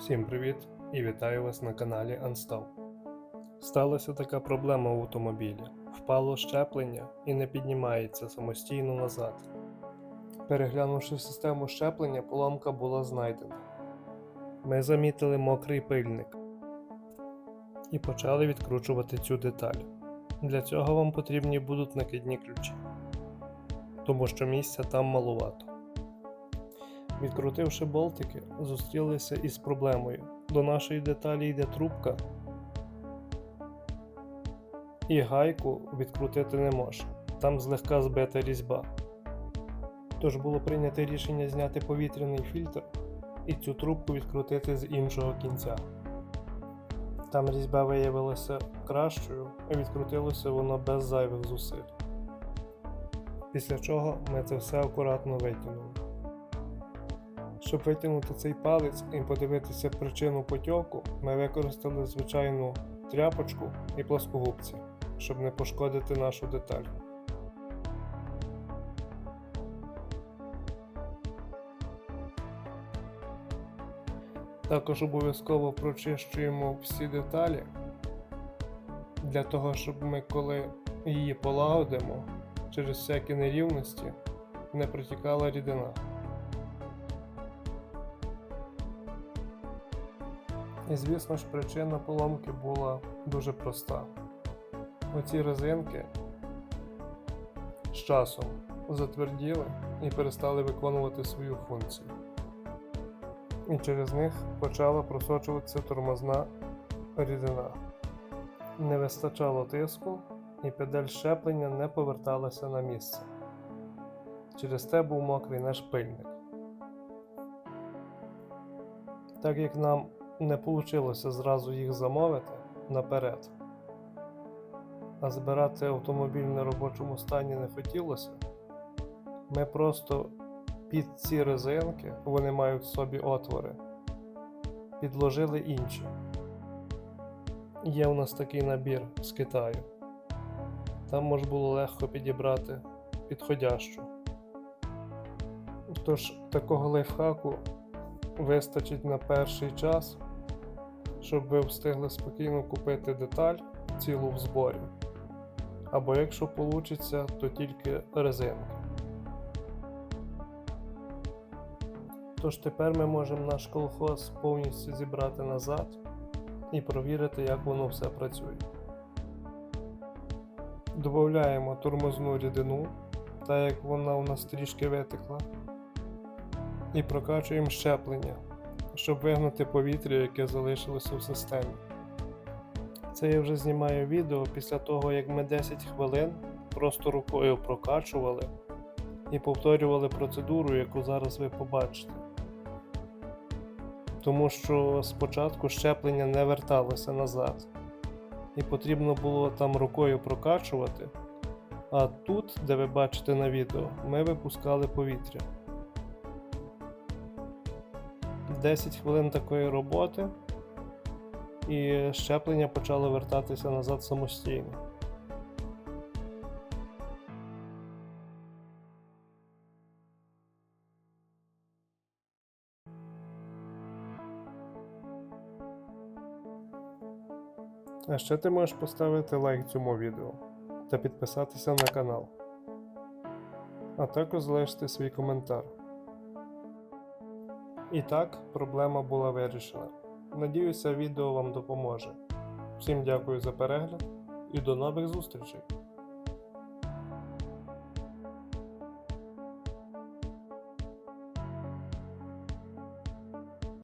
Всім привіт і вітаю вас на каналі Unstop. Сталася така проблема в автомобілі. Впало щеплення і не піднімається самостійно назад. Переглянувши систему щеплення, поломка була знайдена. Ми замітили мокрий пильник і почали відкручувати цю деталь. Для цього вам потрібні будуть накидні ключі, тому що місця там малувато. Відкрутивши болтики, зустрілися із проблемою. До нашої деталі йде трубка, і гайку відкрутити не може. Там злегка збита різьба. Тож було прийнято рішення зняти повітряний фільтр і цю трубку відкрутити з іншого кінця. Там різьба виявилася кращою, а відкрутилося воно без зайвих зусиль. Після чого ми це все акуратно витягнули. Щоб витягнути цей палець і подивитися причину потьоку, ми використали звичайну тряпочку і плоскогубці, щоб не пошкодити нашу деталь. Також обов'язково прочищуємо всі деталі для того, щоб ми, коли її полагодимо, через всякі нерівності не протікала рідина. І звісно ж, причина поломки була дуже проста. Оці резинки з часом затверділи і перестали виконувати свою функцію. І через них почала просочуватися тормозна рідина. Не вистачало тиску, і педаль щеплення не поверталася на місце. Через те був мокрий наш пильник. Так як нам не вийшло зразу їх замовити наперед, а збирати автомобіль на робочому стані не хотілося, ми просто під ці резинки, вони мають в собі отвори, підложили інші. Є у нас такий набір з Китаю. Там можна було легко підібрати підходящу. Тож такого лайфхаку вистачить на перший час, щоб ви встигли спокійно купити деталь цілу в зборі. Або якщо вийде, то тільки резинки. Тож тепер ми можемо наш колхоз повністю зібрати назад і провірити, як воно все працює. Додаємо тормозну рідину, так як вона у нас трішки витекла, і прокачуємо щеплення, щоб вигнати повітря, яке залишилося в системі. Це я вже знімаю відео після того, як ми 10 хвилин просто рукою прокачували і повторювали процедуру, яку зараз ви побачите. Тому що спочатку щеплення не верталося назад, і потрібно було там рукою прокачувати. А тут, де ви бачите на відео, ми випускали повітря. 10 хвилин такої роботи, і щеплення почало вертатися назад самостійно. А ще ти можеш поставити лайк цьому відео та підписатися на канал. А також залишити свій коментар. І так, проблема була вирішена. Надіюся, відео вам допоможе. Всім дякую за перегляд і до нових зустрічей!